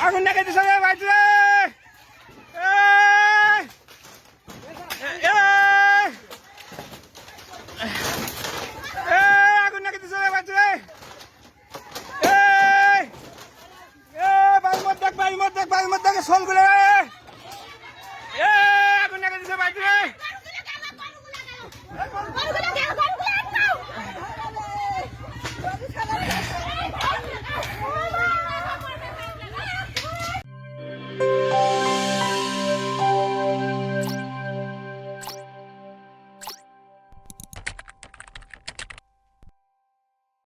আগুন দেখাইতে সবাই বাইরে আগুন দেখাইতে সবাই বাইরে বাড়ির মধ্যে বাড়ির মধ্যে বাড়ির মধ্যে সলগুলো আগুন দেখাইতে বাইরে